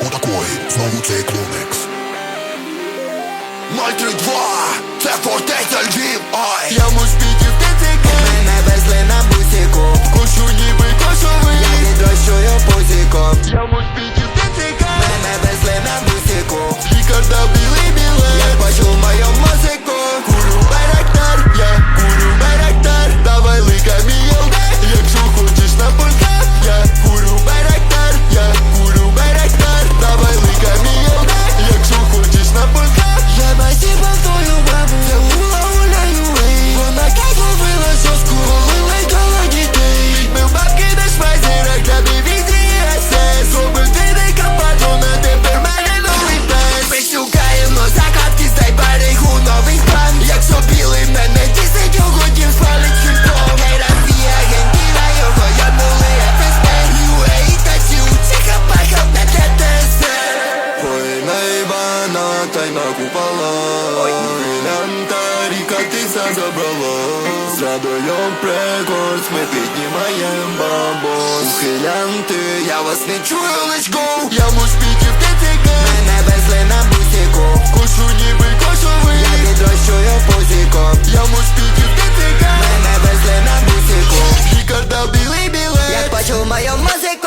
Отакої, знову цей клумекс 032, це фортеця Львів, ай тайна купала Лянтаріка тиса забрала З радою прекорд ми піднімаєм бабос Ухилянти, я вас не чую, let's go Я муж піти в ТЦК Мене везли на бусіку Кушу ніби кошовий Я відрощую пузіком Я муж піти в ТЦК Мене везли на бусіку Лікар дав білий білет Я бачу мою музику